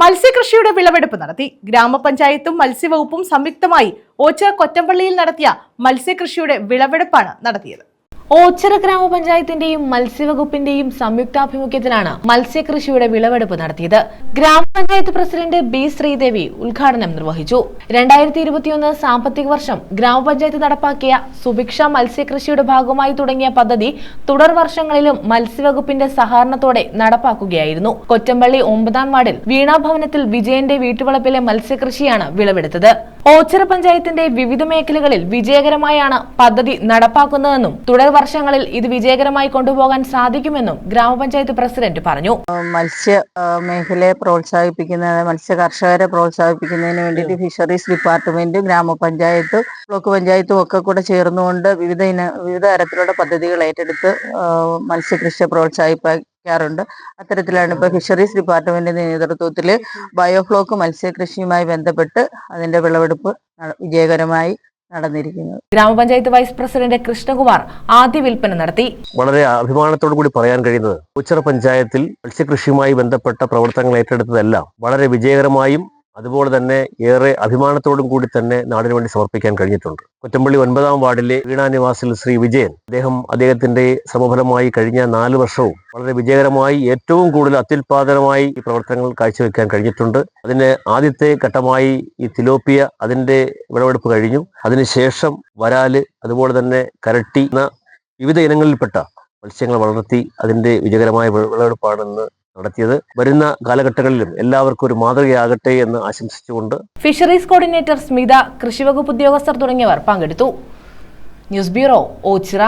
മത്സ്യകൃഷിയുടെ വിളവെടുപ്പ് നടത്തി. ഗ്രാമപഞ്ചായത്തും മത്സ്യവകുപ്പും സംയുക്തമായി ഓച്ച കൊറ്റമ്പള്ളിയിൽ നടത്തിയ മത്സ്യകൃഷിയുടെ വിളവെടുപ്പാണ് നടത്തിയത്. ഓച്ചിറ ഗ്രാമപഞ്ചായത്തിന്റെയും മത്സ്യവകുപ്പിന്റെയും സംയുക്താഭിമുഖ്യത്തിലാണ് മത്സ്യകൃഷിയുടെ വിളവെടുപ്പ് നടത്തിയത്. ഗ്രാമപഞ്ചായത്ത് പ്രസിഡന്റ് ബി ശ്രീദേവി ഉദ്ഘാടനം നിർവഹിച്ചു. രണ്ടായിരത്തി ഇരുപത്തിയൊന്ന് സാമ്പത്തിക വർഷം ഗ്രാമപഞ്ചായത്ത് നടപ്പാക്കിയ സുഭിക്ഷ മത്സ്യകൃഷിയുടെ ഭാഗമായി തുടങ്ങിയ പദ്ധതി തുടർ വർഷങ്ങളിലും മത്സ്യവകുപ്പിന്റെ സഹകരണത്തോടെ നടപ്പാക്കുകയായിരുന്നു. കൊറ്റമ്പള്ളി ഒമ്പതാം വാർഡിൽ വീണാഭവനത്തിൽ വിജയന്റെ വീട്ടുവളപ്പിലെ മത്സ്യകൃഷിയാണ് വിളവെടുത്തത്. ഓച്ചിറ പഞ്ചായത്തിന്റെ വിവിധ മേഖലകളിൽ വിജയകരമായാണ് പദ്ധതി നടപ്പാക്കുന്നതെന്നും തുടർ വർഷങ്ങളിൽ ഇത് വിജയകരമായി കൊണ്ടുപോകാൻ സാധിക്കുമെന്നും ഗ്രാമപഞ്ചായത്ത് പ്രസിഡന്റ് പറഞ്ഞു. മത്സ്യ മേഖലയെ പ്രോത്സാഹിപ്പിക്കുന്ന മത്സ്യ കർഷകരെ പ്രോത്സാഹിപ്പിക്കുന്നതിന് വേണ്ടിയിട്ട് ഫിഷറീസ് ഡിപ്പാർട്ട്മെന്റ് ഗ്രാമപഞ്ചായത്ത് ബ്ലോക്ക് പഞ്ചായത്തും ഒക്കെ കൂടെ ചേർന്നുകൊണ്ട് വിവിധ ഇന വിവിധ തരത്തിലുള്ള പദ്ധതികൾ ഏറ്റെടുത്ത് മത്സ്യകൃഷിയെ പ്രോത്സാഹിപ്പിക്കുക ാറുണ്ട് അത്തരത്തിലാണ് ഇപ്പോൾ ഫിഷറീസ് ഡിപ്പാർട്ട്മെന്റിന്റെ നേതൃത്വത്തിൽ ബയോഫ്ലോക്ക് മത്സ്യകൃഷിയുമായി ബന്ധപ്പെട്ട് അതിന്റെ വിളവെടുപ്പ് വിജയകരമായി നടന്നിരിക്കുന്നത്. ഗ്രാമപഞ്ചായത്ത് വൈസ് പ്രസിഡന്റ് കൃഷ്ണകുമാർ ആദ്യ വിൽപ്പന നടത്തി. വളരെ അഭിമാനത്തോടു കൂടി പറയാൻ കഴിയുന്നത് ഉച്ചറ പഞ്ചായത്തിൽ മത്സ്യകൃഷിയുമായി ബന്ധപ്പെട്ട പ്രവർത്തനങ്ങൾ ഏറ്റെടുത്തതെല്ലാം വളരെ വിജയകരമായും അതുപോലെ തന്നെ ഏറെ അഭിമാനത്തോടും കൂടി തന്നെ നാടിനു വേണ്ടി സമർപ്പിക്കാൻ കഴിഞ്ഞിട്ടുണ്ട്. കൊറ്റമ്പള്ളി ഒൻപതാം വാർഡിലെ വീണാനിവാസിൽ ശ്രീ വിജയൻ അദ്ദേഹം അദ്ദേഹത്തിന്റെ ശ്രമഫലമായി കഴിഞ്ഞ നാല് വർഷവും വളരെ വിജയകരമായി ഏറ്റവും കൂടുതൽ അത്യുൽപാദനമായി ഈ പ്രവർത്തനങ്ങൾ കാഴ്ചവെക്കാൻ കഴിഞ്ഞിട്ടുണ്ട്. അതിന് ആദ്യത്തെ ഘട്ടമായി ഈ തിലോപ്പിയ അതിന്റെ വിളവെടുപ്പ് കഴിഞ്ഞു. അതിനുശേഷം വരാൽ അതുപോലെ തന്നെ കരട്ടി എന്ന വിവിധ ഇനങ്ങളിൽപ്പെട്ട മത്സ്യങ്ങൾ വളർത്തി അതിന്റെ വിജയകരമായ വിള- വിളവെടുപ്പാണെന്ന് നടത്തിയത്. വരുന്ന കാലഘട്ടങ്ങളിലും എല്ലാവർക്കും ഒരു മാതൃകയാകട്ടെ എന്ന് ആശംസിച്ചുകൊണ്ട് ഫിഷറീസ് കോർഡിനേറ്റർ സ്മിത കൃഷിവകുപ്പ് ഉദ്യോഗസ്ഥർ തുടങ്ങിയവർ പങ്കെടുത്തു. News bureau Ochira.